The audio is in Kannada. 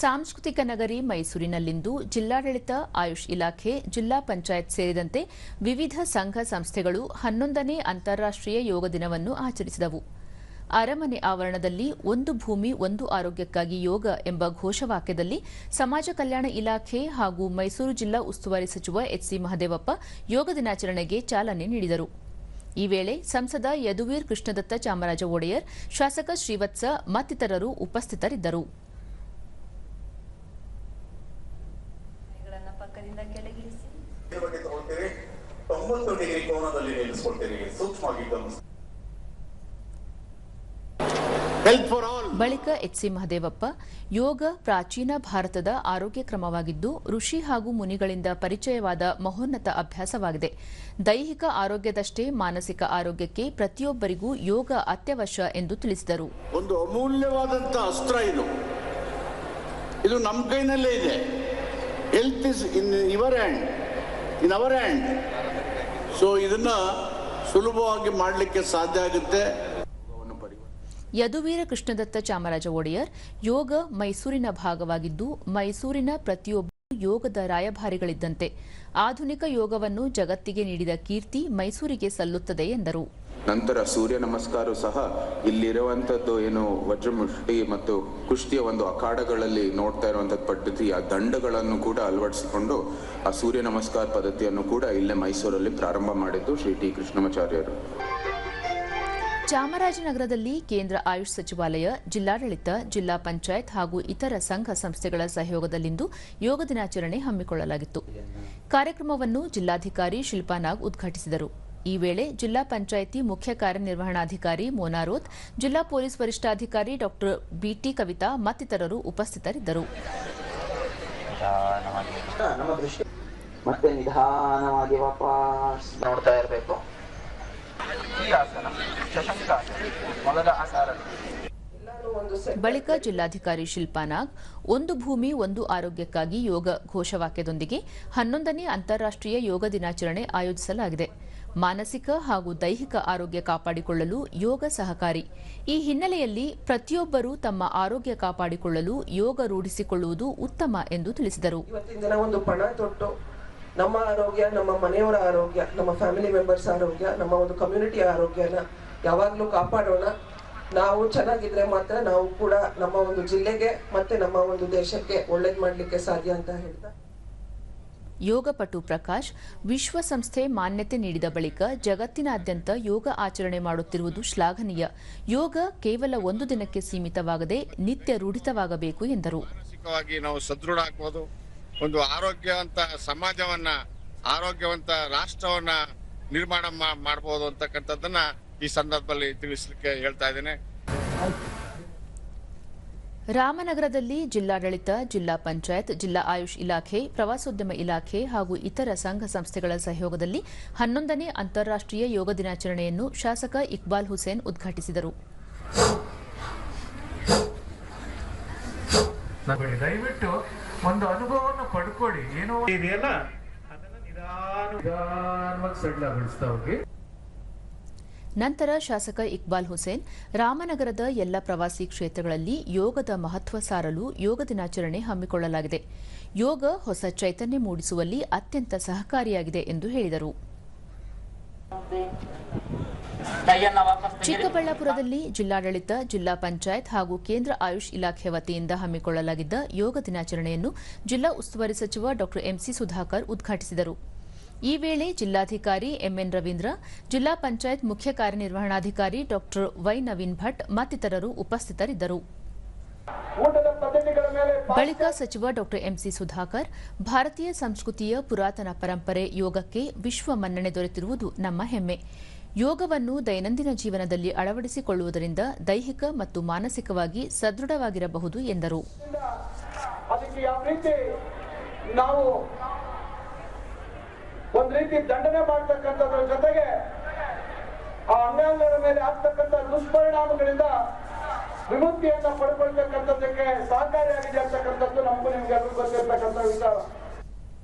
ಸಾಂಸ್ಕೃತಿಕ ನಗರಿ ಮೈಸೂರಿನಲ್ಲಿಂದು ಜಿಲ್ಲಾಡಳಿತ, ಆಯುಷ್ ಇಲಾಖೆ, ಜಿಲ್ಲಾ ಪಂಚಾಯತ್ ಸೇರಿದಂತೆ ವಿವಿಧ ಸಂಘ ಸಂಸ್ಥೆಗಳು ಹನ್ನೊಂದನೇ ಅಂತಾರಾಷ್ಟ್ರೀಯ ಯೋಗ ದಿನವನ್ನು ಆಚರಿಸಿದವು. ಅರಮನೆ ಆವರಣದಲ್ಲಿ ಒಂದು ಭೂಮಿ, ಒಂದು ಆರೋಗ್ಯಕ್ಕಾಗಿ ಯೋಗ ಎಂಬ ಘೋಷವಾಕ್ಯದಲ್ಲಿ ಸಮಾಜ ಕಲ್ಯಾಣ ಇಲಾಖೆ ಹಾಗೂ ಮೈಸೂರು ಜಿಲ್ಲಾ ಉಸ್ತುವಾರಿ ಸಚಿವ ಎಚ್ಸಿ ಮಹದೇವಪ್ಪ ಯೋಗ ದಿನಾಚರಣೆಗೆ ಚಾಲನೆ ನೀಡಿದರು. ಈ ವೇಳೆ ಸಂಸದ ಯದುವೀರ್ ಕೃಷ್ಣದತ್ತ ಚಾಮರಾಜ ಒಡೆಯರ್, ಶಾಸಕ ಶ್ರೀವತ್ಸ ಮತ್ತಿತರರು ಉಪಸ್ಥಿತರಿದ್ದರು. ತೊಂಬತ್ತು ಡಿಗ್ರಿ ಕೋನದಲ್ಲಿ ನಿಲ್ಲಿಸಿಕೊಳ್ತೇನೆ. ಸೂಕ್ಷ್ಮವಾಗಿ ಗಮನಿಸಿ. ಹೆಲ್ತ್ ಫಾರ್ ಆಲ್ ಬಳಿಕ ಎಚ್ಸಿ ಮಹದೇವಪ್ಪ ಯೋಗ ಪ್ರಾಚೀನ ಭಾರತದ ಆರೋಗ್ಯ ಕ್ರಮವಾಗಿದ್ದು ಋಷಿ ಹಾಗೂ ಮುನಿಗಳಿಂದ ಪರಿಚಯವಾದ ಮಹೋನ್ನತ ಅಭ್ಯಾಸವಾಗಿದೆ. ದೈಹಿಕ ಆರೋಗ್ಯದಷ್ಟೇ ಮಾನಸಿಕ ಆರೋಗ್ಯಕ್ಕೆ ಪ್ರತಿಯೊಬ್ಬರಿಗೂ ಯೋಗ ಅತ್ಯವಶ್ಯ ಎಂದು ತಿಳಿಸಿದರು. ಒಂದು ಅಮೂಲ್ಯವಾದಂತಹ ಅಸ್ತ್ರ ಇದು. ಇದು ನಮ್ಮ ಕೈನಲ್ಲೇ ಇದೆ. Health is in your hand in our hand so ಇದನ್ನ ಸುಲಭವಾಗಿ ಮಾಡಲಿಕ್ಕೆ ಸಾಧ್ಯ ಆಗುತ್ತೆ. ಯದುವೀರ ಕೃಷ್ಣದತ್ತ ಚಾಮರಾಜ ಒಡೆಯರ್, ಯೋಗ ಮೈಸೂರಿನ ಭಾಗವಾಗಿದ್ದು, ಮೈಸೂರಿನ ಪ್ರತಿಯೊಬ್ಬ ಯೋಗದ ರಾಯಭಾರಿಗಳಿದ್ದಂತೆ. ಆಧುನಿಕ ಯೋಗವನ್ನು ಜಗತ್ತಿಗೆ ನೀಡಿದ ಕೀರ್ತಿ ಮೈಸೂರಿಗೆ ಸಲ್ಲುತ್ತದೆ ಎಂದರು. ನಂತರ ಸೂರ್ಯ ನಮಸ್ಕಾರ ಸಹ ಇಲ್ಲಿರುವಂತದ್ದು ಏನು ವಜ್ರಮುಷ್ಟಿ ಮತ್ತು ಕುಸ್ತಿಯ ಒಂದು ಅಖಾಡಗಳಲ್ಲಿ ನೋಡ್ತಾ ಇರುವಂಥದ್ದು ಪದ್ಧತಿ, ಆ ದಂಡಗಳನ್ನು ಕೂಡ ಅಳವಡಿಸಿಕೊಂಡು ಆ ಸೂರ್ಯ ನಮಸ್ಕಾರ ಪದ್ಧತಿಯನ್ನು ಕೂಡ ಇಲ್ಲೇ ಮೈಸೂರಲ್ಲಿ ಪ್ರಾರಂಭ ಮಾಡಿದ್ದು ಶ್ರೀ ಟಿ ಕೃಷ್ಣಮಾಚಾರ್ಯರು. ಚಾಮರಾಜನಗರದಲ್ಲಿ ಕೇಂದ್ರ ಆಯುಷ್ ಸಚಿವಾಲಯ, ಜಿಲ್ಲಾಡಳಿತ, ಜಿಲ್ಲಾ ಪಂಚಾಯತ್ ಹಾಗೂ ಇತರ ಸಂಘ ಸಂಸ್ಥೆಗಳ ಸಹಯೋಗದಲ್ಲಿಂದು ಯೋಗ ದಿನಾಚರಣೆ ಹಮ್ಮಿಕೊಳ್ಳಲಾಗಿತ್ತು. ಕಾರ್ಯಕ್ರಮವನ್ನು ಜಿಲ್ಲಾಧಿಕಾರಿ ಶಿಲ್ಪಾನಾಗ್ ಉದ್ಘಾಟಿಸಿದರು. ಈ ವೇಳೆ ಜಿಲ್ಲಾ ಪಂಚಾಯಿತಿ ಮುಖ್ಯ ಕಾರ್ಯನಿರ್ವಹಣಾಧಿಕಾರಿ ಮೋನಾರೋತ್ ಜಿಲ್ಲಾ ಪೊಲೀಸ್ ವರಿಷ್ಠಾಧಿಕಾರಿ ಡಾ ಬಿಟಿ ಕವಿತಾ ಮತ್ತಿತರರು ಉಪಸ್ಥಿತರಿದ್ದರು. ಮತ್ತೆ ನಿಧಾನವಾಗಿ ವಾಪಸ್ ನೋಡ್ತಾ ಇರಬೇಕು. ಈ ಆಸನ ಶಶಂಕಾಸನ ಮೊದಲ ಆಸನ ಬಳಿಕ ಜಿಲ್ಲಾಧಿಕಾರಿ ಶಿಲ್ಪಾ ನಾಗ್ ಒಂದು ಭೂಮಿ ಒಂದು ಆರೋಗ್ಯಕ್ಕಾಗಿ ಯೋಗ ಘೋಷವಾಕ್ಯದೊಂದಿಗೆ ಹನ್ನೊಂದನೇ ಅಂತಾರಾಷ್ಟ್ರೀಯ ಯೋಗ ದಿನಾಚರಣೆ ಆಯೋಜಿಸಲಾಗಿದೆ. ಮಾನಸಿಕ ಹಾಗೂ ದೈಹಿಕ ಆರೋಗ್ಯ ಕಾಪಾಡಿಕೊಳ್ಳಲು ಯೋಗ ಸಹಕಾರಿ. ಈ ಹಿನ್ನೆಲೆಯಲ್ಲಿ ಪ್ರತಿಯೊಬ್ಬರೂ ತಮ್ಮ ಆರೋಗ್ಯ ಕಾಪಾಡಿಕೊಳ್ಳಲು ಯೋಗ ರೂಢಿಸಿಕೊಳ್ಳುವುದು ಉತ್ತಮ ಎಂದು ತಿಳಿಸಿದರು. ಒಂದು ಪಣ ತೊಟ್ಟು ನಮ್ಮ ಆರೋಗ್ಯ, ನಮ್ಮ ಮನೆಯವರ ಆರೋಗ್ಯ, ನಮ್ಮ ಫ್ಯಾಮಿಲಿ ಮೆಂಬರ್ಸ್ ಆರೋಗ್ಯ, ನಮ್ಮ ಒಂದು ಕಮ್ಯುನಿಟಿ ಆರೋಗ್ಯನ ಯಾವಾಗಲೂ ಕಾಪಾಡೋಣ. ನಾವು ಚೆನ್ನಾಗಿದ್ರೆ ಮಾತ್ರ ನಾವು ಕೂಡ ನಮ್ಮ ಒಂದು ಜಿಲ್ಲೆಗೆ ಮತ್ತೆ ನಮ್ಮ ಒಂದು ದೇಶಕ್ಕೆ ಒಳ್ಳೇದು ಮಾಡ್ಲಿಕ್ಕೆ ಸಾಧ್ಯ ಅಂತ ಹೇಳ್ತಾ ಯೋಗಪಟು ಪ್ರಕಾಶ್ ವಿಶ್ವಸಂಸ್ಥೆ ಮಾನ್ಯತೆ ನೀಡಿದ ಬಳಿಕ ಜಗತ್ತಿನಾದ್ಯಂತ ಯೋಗ ಆಚರಣೆ ಮಾಡುತ್ತಿರುವುದು ಶ್ಲಾಘನೀಯ. ಯೋಗ ಕೇವಲ ಒಂದು ದಿನಕ್ಕೆ ಸೀಮಿತವಾಗದೆ ನಿತ್ಯ ರೂಢಿತವಾಗಬೇಕು ಎಂದರು. ನಾವು ಸದೃಢ ಆಗ್ಬೋದು. ಒಂದು ಆರೋಗ್ಯವಂತ ಸಮಾಜವನ್ನ, ಆರೋಗ್ಯವಂತ ರಾಷ್ಟ್ರವನ್ನ ನಿರ್ಮಾಣ ಮಾಡಬಹುದು ಅಂತಕ್ಕಂಥದ್ದನ್ನ ಈ ಸಂದರ್ಭದಲ್ಲಿ ತಿಳಿಸ್ಲಿಕ್ಕೆ ಹೇಳ್ತಾ ಇದ್ದೇನೆ. ರಾಮನಗರದಲ್ಲಿ ಜಿಲ್ಲಾಡಳಿತ ಜಿಲ್ಲಾ ಪಂಚಾಯತ್ ಜಿಲ್ಲಾ ಆಯುಷ್ ಇಲಾಖೆ ಪ್ರವಾಸೋದ್ಯಮ ಇಲಾಖೆ ಹಾಗೂ ಇತರ ಸಂಘ ಸಂಸ್ಥೆಗಳ ಸಹಯೋಗದಲ್ಲಿ ಹನ್ನೊಂದನೇ ಅಂತಾರಾಷ್ಟ್ರೀಯ ಯೋಗ ದಿನಾಚರಣೆಯನ್ನು ಶಾಸಕ ಇಕ್ಬಾಲ್ ಹುಸೇನ್ ಉದ್ಘಾಟಿಸಿದರು. ದಯವಿಟ್ಟು ಒಂದು ಅನುಭವವನ್ನು ಪಡ್ಕೊಳ್ಳಿ. ಏನೋ ಇದೆಯಲ್ಲ ಅದನ್ನ ನಿಧಾನ ನಿಧಾನವಾಗಿ ಸಡ್ಲಗೊಳಿಸ್ತಾ ಹೋಗಿ ನಂತರ ಶಾಸಕ ಇಕ್ಬಾಲ್ ಹುಸೇನ್, ರಾಮನಗರದ ಎಲ್ಲ ಪ್ರವಾಸಿ ಕ್ಷೇತ್ರಗಳಲ್ಲಿ ಯೋಗದ ಮಹತ್ವ ಸಾರಲು ಯೋಗ ದಿನಾಚರಣೆ ಹಮ್ಮಿಕೊಳ್ಳಲಾಗಿದೆ. ಯೋಗ ಹೊಸ ಚೈತನ್ಯ ಮೂಡಿಸುವಲ್ಲಿ ಅತ್ಯಂತ ಸಹಕಾರಿಯಾಗಿದೆ ಎಂದು ಹೇಳಿದರು. ಚಿಕ್ಕಬಳ್ಳಾಪುರದಲ್ಲಿ ಜಿಲ್ಲಾಡಳಿತ, ಜಿಲ್ಲಾ ಪಂಚಾಯತ್ ಹಾಗೂ ಕೇಂದ್ರ ಆಯುಷ್ ಇಲಾಖೆ ವತಿಯಿಂದ ಹಮ್ಮಿಕೊಳ್ಳಲಾಗಿದ್ದ ಯೋಗ ದಿನಾಚರಣೆಯನ್ನು ಜಿಲ್ಲಾ ಉಸ್ತುವಾರಿ ಸಚಿವ ಡಾ ಎಂಸಿ ಸುಧಾಕರ್ ಉದ್ಘಾಟಿಸಿದರು. ಈ ವೇಳೆ ಜಿಲ್ಲಾಧಿಕಾರಿ ಎಂಎನ್ ರವೀಂದ್ರ, ಜಿಲ್ಲಾ ಪಂಚಾಯತ್ ಮುಖ್ಯ ಕಾರ್ಯನಿರ್ವಹಣಾಧಿಕಾರಿ ಡಾಕ್ಟರ್ ವೈ ನವೀನ್ ಭಟ್ ಮತ್ತಿತರರು ಉಪಸ್ಥಿತರಿದ್ದರು. ಬಳಿಕ ಸಚಿವ ಡಾ ಎಂಸಿ ಸುಧಾಕರ್, ಭಾರತೀಯ ಸಂಸ್ಕೃತಿಯ ಪುರಾತನ ಪರಂಪರೆ ಯೋಗಕ್ಕೆ ವಿಶ್ವ ಮನ್ನಣೆ ದೊರೆತಿರುವುದು ನಮ್ಮ ಹೆಮ್ಮೆ. ಯೋಗವನ್ನು ದೈನಂದಿನ ಜೀವನದಲ್ಲಿ ಅಳವಡಿಸಿಕೊಳ್ಳುವುದರಿಂದ ದೈಹಿಕ ಮತ್ತು ಮಾನಸಿಕವಾಗಿ ಸದೃಢವಾಗಿರಬಹುದು ಎಂದರು ಅದಕ್ಕೆ ಯಾವ ರೀತಿ ನಾವು ಒಂದ್ ರೀತಿ ದಂಡನೆ ಮಾಡ್ತಕ್ಕಂಥದ್ರ ಜೊತೆಗೆ ಆ ಅಂಗಾಂಗಗಳ ಮೇಲೆ ಆಗ್ತಕ್ಕಂಥ ದುಷ್ಪರಿಣಾಮಗಳಿಂದ ವಿಮುಕ್ತಿಯನ್ನ ಪಡ್ಕೊಳ್ತಕ್ಕಂಥದ್ದಕ್ಕೆ ಸಹಕಾರಿಯಾಗಿದೆ ಅಂತಕ್ಕಂಥದ್ದು ನಮಗೂ ನಿಮ್ಗೆಲ್ಲರಿಗೂ ಗೊತ್ತಿರ್ತಕ್ಕಂಥ ವಿಚಾರ.